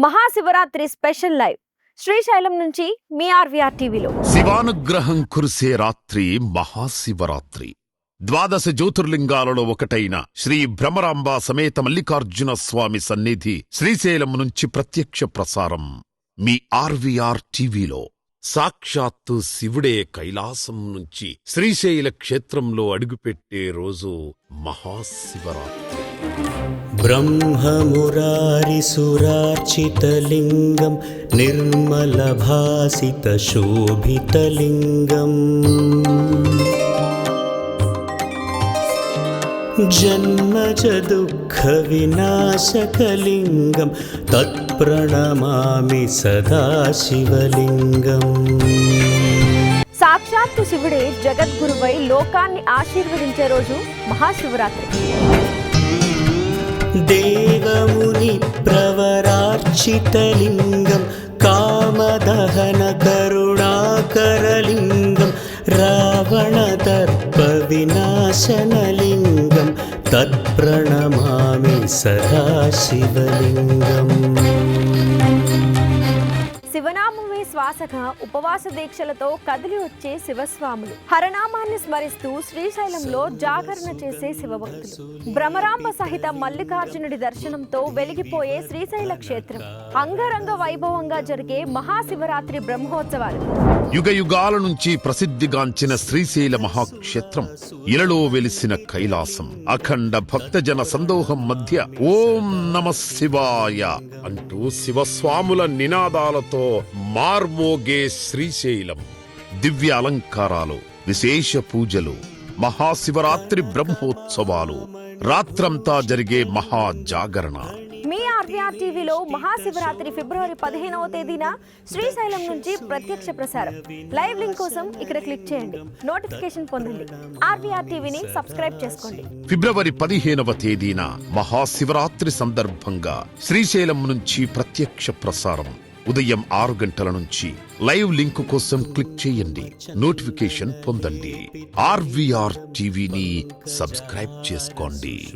Mahashivratri special live. Srisailam నుంచి మీ RVR టీవీలో. శివానుగ్రహం కురిసే రాత్రి మహాశివరాత్రి. ద్వాదశ జ్యోతిర్లింగాలలో ఒకటైన శ్రీ భ్రమరాంబ సమేత మల్లికార్జున స్వామి సన్నిధి శ్రీశైలం నుంచి ప్రత్యక్ష ప్రసారం. మీ ఆర్వీఆర్ టీవీలో. సాక్షాత్తు శివుడే కైలాసం నుంచి శ్రీశైల క్షేత్రంలో అడుగుపెట్టే రోజు మహాశివరాత్రి. ब्रह्ममुरारिसुरार्चितलिङ्गं निर्मलभासितशोभितलिङ्गम् जन्मज दुःखविनाशकलिङ्गं तत्प्रणमामि सदा शिवलिङ्गम् సాక్షాత్తు శివుడే జగద్గురువై లోకాన్ని ఆశీర్వదించే రోజు మహాశివరాత్రి देवमुनिप्रवरार्चितलिङ्गं कामदहनकरुणाकरलिङ्गं रावणदर्पविनाशनलिङ्गं तत्प्रणमामि सदा शिवलिङ्गम् శివనామమే శ్వాసగా ఉపవాస దీక్షలతో కదిలి వచ్చే శివస్వాములు. హరనామాన్ని స్మరిస్తూ శ్రీశైలంలో జాగరణ చేసే శివభక్తులు. భ్రమరాంబ సహిత మల్లికార్జునుడి దర్శనంతో వెలిగిపోయే శ్రీశైల క్షేత్రం. అంగరంగ వైభవంగా జరిగే మహాశివరాత్రి బ్రహ్మోత్సవాలు. యుగ యుగాల నుంచి ప్రసిద్ధిగాంచిన శ్రీశైల మహాక్షేత్రం. ఇలలో వెలిసిన కైలాసం. అఖండ భక్తజన సందోహం మధ్య ఓం నమ శివాయ అంటూ శివస్వాముల నినాదాలతో మార్మోగే శ్రీశైలం దివ్య అలంకారాలు విశేష పూజలు మహాశివరాత్రి బ్రహ్మోత్సవాలు రాత్రంతా జరిగే మహాజాగరణ. మీ ఆర్వీఆర్ టీవీలో మహాశివరాత్రి ఫిబ్రవరి పదిహేనవ తేదీన శ్రీశైలం నుంచి ప్రత్యక్ష ప్రసారం. లైవ్ లింక్ కోసం ఇక్కడ క్లిక్ చేయండి. నోటిఫికేషన్ పొందండి. ఆర్వీఆర్ టీవీని సబ్స్క్రైబ్ చేసుకోండి. ఫిబ్రవరి పదిహేనవ తేదీన మహాశివరాత్రి సందర్భంగా శ్రీశైలం నుంచి ప్రత్యక్ష ప్రసారం. ఉదయం ఆరు గంటల నుంచి లైవ్ లింక్ కోసం క్లిక్ చేయండి. నోటిఫికేషన్ పొందండి. ఆర్వీఆర్ టీవీని సబ్స్క్రైబ్ చేసుకోండి.